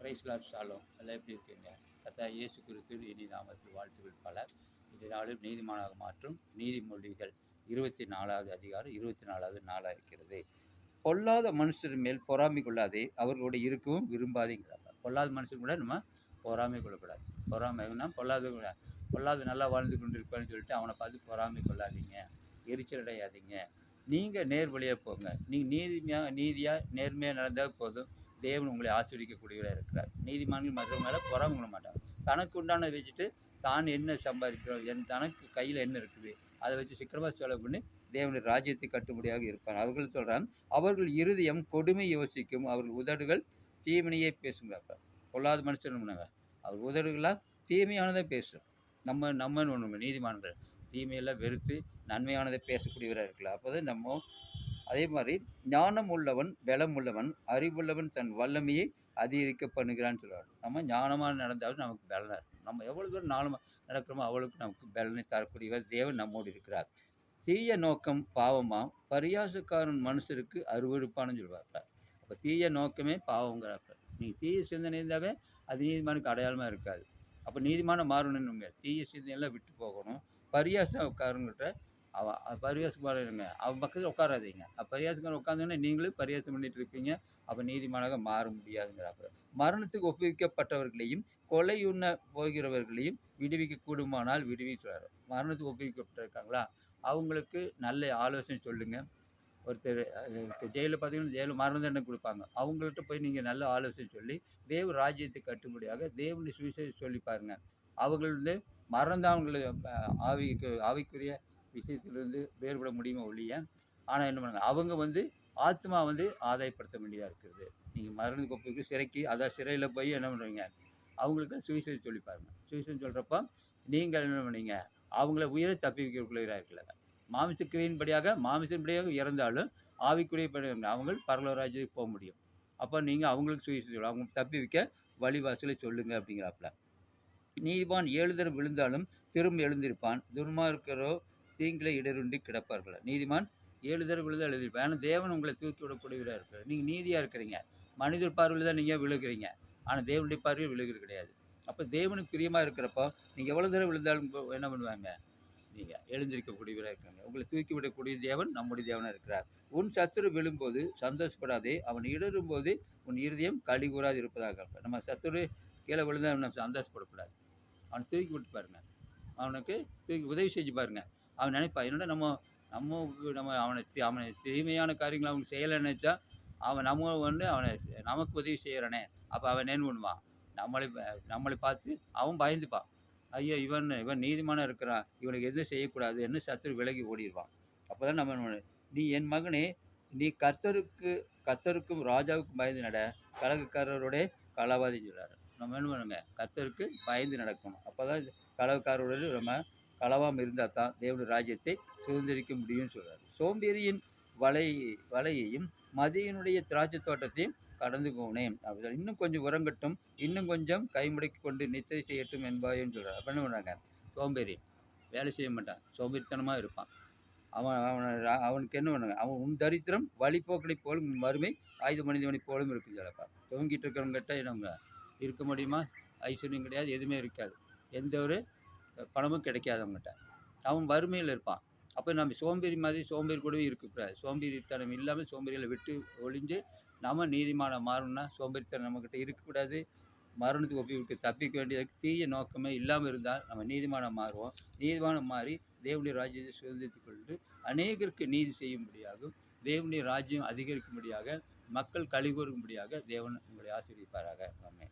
பிரைஸ்லாட் சாலும் எல்லாம் எப்படி இருக்கீங்க கத்தா இயேசு கிறிஸ்து இனி நாமத்தில் வாழ்த்துக்கள் பல. இந்த நாளில் நீதிமானாக மாற்றும் நீதிமொழிகள் இருபத்தி நாலாவது அதிகாரம் இருபத்தி நாலாவது நாளாக இருக்கிறது. பொல்லாத மனுஷர் மேல் பொறாமை கொள்ளாதே அவர்களோட இருக்கவும் விரும்பாதேங்கிறாங்க பொல்லாத மனுஷன் கூட நம்ம பொறாமை கொள்ளக்கூடாது. பொறாமைன்னா பொல்லாத கூட பொல்லாத நல்லா வாழ்ந்து கொண்டிருப்பான்னு சொல்லிட்டு அவனை பார்த்து பொறாமை கொள்ளாதீங்க எரிச்சல் அடையாதீங்க. நீங்கள் நேர் வழியாக போங்க. நீங்கள் நீதிமையாக நீதியாக நேர்மையாக நடந்தால் போதும். தேவன் உங்களை ஆஸ்வதிக்கக்கூடியவராக இருக்கிறார். நீதிமான்கள் மற்றவங்க மேலே பொறாமை கொள்ள மாட்டாங்க. தனக்கு உண்டானதை வச்சுட்டு தான் என்ன சம்பாதிக்கிறோம்? என் தனக்கு கையில் என்ன இருக்குது? அதை வச்சு சிக்கனமாக செலவு பண்ணி தேவனுடைய ராஜ்யத்தை கட்டுப்படியாக இருப்பார். அவர்கள் சொல்கிறான் அவர்கள் இருதயம் கொடுமை யோசிக்கும். அவர்கள் உதடுகள் தீவினையே பேசுங்கிறாப்ப பொல்லாத மனுஷன் அவர் உதடுகளாக தீமையானதை பேசும். நம்ம நம்மன்னு ஒன்று நீதிமான்கள் தீமையெல்லாம் வெறுத்து நன்மையானதை பேசக்கூடியவராக இருக்கலாம். அப்போ தான் நம்ம அதே மாதிரி ஞானம் உள்ளவன் பலம் உள்ளவன் அறிவுள்ளவன் தன் வல்லமையை அதிகரிக்க பண்ணுகிறான்னு சொல்லுவார் நம்ம ஞானமாக நடந்தாலும் நமக்கு பலனாக இருக்கும் நம்ம எவ்வளோ தூரம் ஞானமாக நடக்கிறோமோ அவ்வளோக்கு நமக்கு பலனை தரக்கூடியவர் தேவன் நம்மோடு இருக்கிறார். தீய நோக்கம் பாவமாக பரியாசக்காரன் மனுஷருக்கு அருவருப்பான்னு சொல்லுவார். அப்போ தீய நோக்கமே பாவங்கிறாப்ப நீ தீய சிந்தனை இருந்தாவே அது நீதிமானுக்கு அடையாளமாக இருக்காது. அப்போ நீதிமான மாறணும்னு தீய சிந்தனையெல்லாம் விட்டு போகணும். பரியாசக்காரங்கிட்ட அவன் பரிவேசம் இருங்க அவன் பக்கத்தில் உட்காராதீங்க. பரியாசக்காரன் உட்காந்தோன்னே நீங்களும் பரியாசம் பண்ணிட்டு இருப்பீங்க அப்போ நீதிமானாக மாற முடியாதுங்கிறாப்புல மரணத்துக்கு ஒப்புவிக்கப்பட்டவர்களையும் கொலையுண்ண போகிறவர்களையும் விடுவிக்க கூடுமானால் விடுவிக்கிறார். மரணத்துக்கு ஒப்புவிக்கப்பட்டிருக்காங்களா? அவங்களுக்கு நல்ல ஆலோசனை சொல்லுங்கள் ஒருத்தர் ஜெயிலில் பார்த்தீங்கன்னா ஜெயிலில் மரண தண்டனை கொடுப்பாங்க. அவங்கள்ட்ட போய் நீங்கள் நல்ல ஆலோசனை சொல்லி தேவ ராஜ்யத்தை கட்டுப்படியாக தேவனுடைய சுவிசேஷம் சொல்லி பாருங்கள் அவங்கள வந்து மறந்தவங்களை ஆவிக்கு ஆவிக்குரிய விஷயத்திலிருந்து வேறுபட முடியுமா ஒழிய ஆனால் என்ன பண்ணுங்க அவங்க வந்து ஆத்மா வந்து ஆதாயப்படுத்த வேண்டியதாக இருக்கிறது. நீங்கள் மருந்து கொப்புக்கு சிறைக்கு அதான் சிறையில் போய் என்ன பண்ணுறீங்க அவங்களுக்கு சுவிசேஷம் சொல்லி பாருங்கள் சுவிசேஷம் சொல்கிறப்ப நீங்கள் என்ன பண்ணீங்க? அவங்கள உயிரை தப்பி வைக்கக்கூடியதாக இருக்கல மாமிசக்கிரியின்படியாக மாமிசன்படியாக இறந்தாலும் ஆவிக்குரிய அவங்க பரலராஜ்யத்துக்கு போக முடியும். அப்போ நீங்கள் அவங்களுக்கு சுவிசேஷம் அவங்க தப்பி வைக்க வழிவாசலை சொல்லுங்கள் அப்படிங்கிறாப்புல. நீதிவான் ஏழு விழுந்தாலும் திரும்ப எழுந்திருப்பான். துன்மார்க்கரோ தீங்கில இடருண்டி கிடப்பார்கள். நீதிமான் ஏழு தடவை விழுத எழுதி ஆனால் தேவன் உங்களை தூக்கி விடக்கூடியவராக இருக்கிறார். நீங்கள் நீதியாக இருக்கிறீங்க. மனிதர் பார்வையில் தான் நீங்கள் விழுகிறீங்க. ஆனால் தேவனுடைய பார்வையில் விழுகிறது கிடையாது. அப்போ தேவனுக்கு பிரியமாக இருக்கிறப்போ நீங்கள் எவ்வளோ தடவை விழுந்தாலும் என்ன பண்ணுவாங்க? நீங்கள் எழுந்திருக்கக்கூடியவராக இருக்காங்க உங்களை தூக்கி விடக்கூடிய தேவன் நம்முடைய தேவனாக இருக்கிறார். உன் சத்துரு விழும்போது சந்தோஷப்படாதே. அவன் இடரும்போது உன் இருதயம் களி கூறாது இருப்பதாக. நம்ம சத்துரு கீழே விழுந்தால் நம்ம சந்தோஷப்படக்கூடாது. அவனை தூக்கி விட்டு பாருங்கள் அவனுக்கு தூக்கி உதவி செஞ்சு பாருங்கள் அவன் நினைப்பான் என்னோட நம்ம நம்ம நம்ம அவனை அவனை தீமையான காரியங்களை அவனுக்கு செய்யலை நினச்சா அவன் நம்ம வந்து அவனை நமக்கு உதவி செய்கிறானே அப்போ அவன் என்ன பண்ணுவான்? நம்மளை நம்மளை பார்த்து அவன் பயந்துப்பான். ஐயோ இவன் இவன் நீதிமானம் இருக்கிறான். இவனுக்கு எதுவும் செய்யக்கூடாது. என்ன சத்துரு விலகி ஓடிடுவான். அப்போ தான் நம்ம நீ என் மகனே நீ கர்த்தருக்கு கர்த்தருக்கும் ராஜாவுக்கும் பயந்து நட. கலகக்காரரோட களவாதி சொல்கிறார் நம்ம என்ன பண்ணுங்க? கர்த்தருக்கு பயந்து நடக்கணும். அப்போ தான் களவுக்காரோடு நம்ம களவாமல் இருந்தால் தான் தேவனுடைய ராஜ்யத்தை சுதந்திரிக்க முடியும்னு சொல்கிறார் சோம்பேறியின் வலை வலையையும் மதியனுடைய திராட்சை தோட்டத்தையும் கடந்து போனேன். அப்படி இன்னும் கொஞ்சம் உறங்கட்டும் இன்னும் கொஞ்சம் கைமுடக்கி கொண்டு நித்திரை செய்யட்டும் என்பாயின்னு சொல்கிறார் அப்போ என்ன பண்ணுறாங்க சோம்பேறி வேலை செய்ய மாட்டான். சோம்பேறித்தனமாக இருப்பான். அவன் அவன் அவனுக்கு என்ன பண்ணுங்க அவன் உன் தரித்திரம் வழிபோக்கனை போலும் வறுமை ஆயுத மனிதவனை போலும் இருக்குன்னு சொல்லப்பா. தூங்கிட்டு இருக்கிறவங்ககிட்ட நம்ம இருக்க முடியுமா? ஐஸ்வர்யம் கிடையாது எதுவுமே இருக்காது. எந்த ஒரு பணமும் கிடைக்காதவங்ககிட்ட அவன் வறுமையில் இருப்பான். அப்போ நம்ம சோம்பேறி மாதிரி சோம்பேறி கூடவே இருக்கக்கூடாது. சோம்பேறித்தனம் இல்லாமல் சோம்பேறிகளை விட்டு ஒழிஞ்சு நம்ம நீதிமானம் மாறணும்னா சோம்பேறித்தனம் நம்மக்கிட்ட இருக்கக்கூடாது. மரணத்துக்கு ஒப்பிவிட்டு தப்பிக்க வேண்டியதுக்கு தீய நோக்கமே இல்லாமல் இருந்தால் நம்ம நீதிமானம் மாறுவோம். நீதிமானம் மாறி தேவனுடைய ராஜ்யத்தை சுதந்திரித்து கொண்டு அநேகருக்கு நீதி செய்யும்படியாகும் தேவனுடைய ராஜ்யம் அதிகரிக்கும்படியாக மக்கள் கழிவுறும்படியாக தேவன் உங்களை ஆசீர்விப்பாராக ஆமே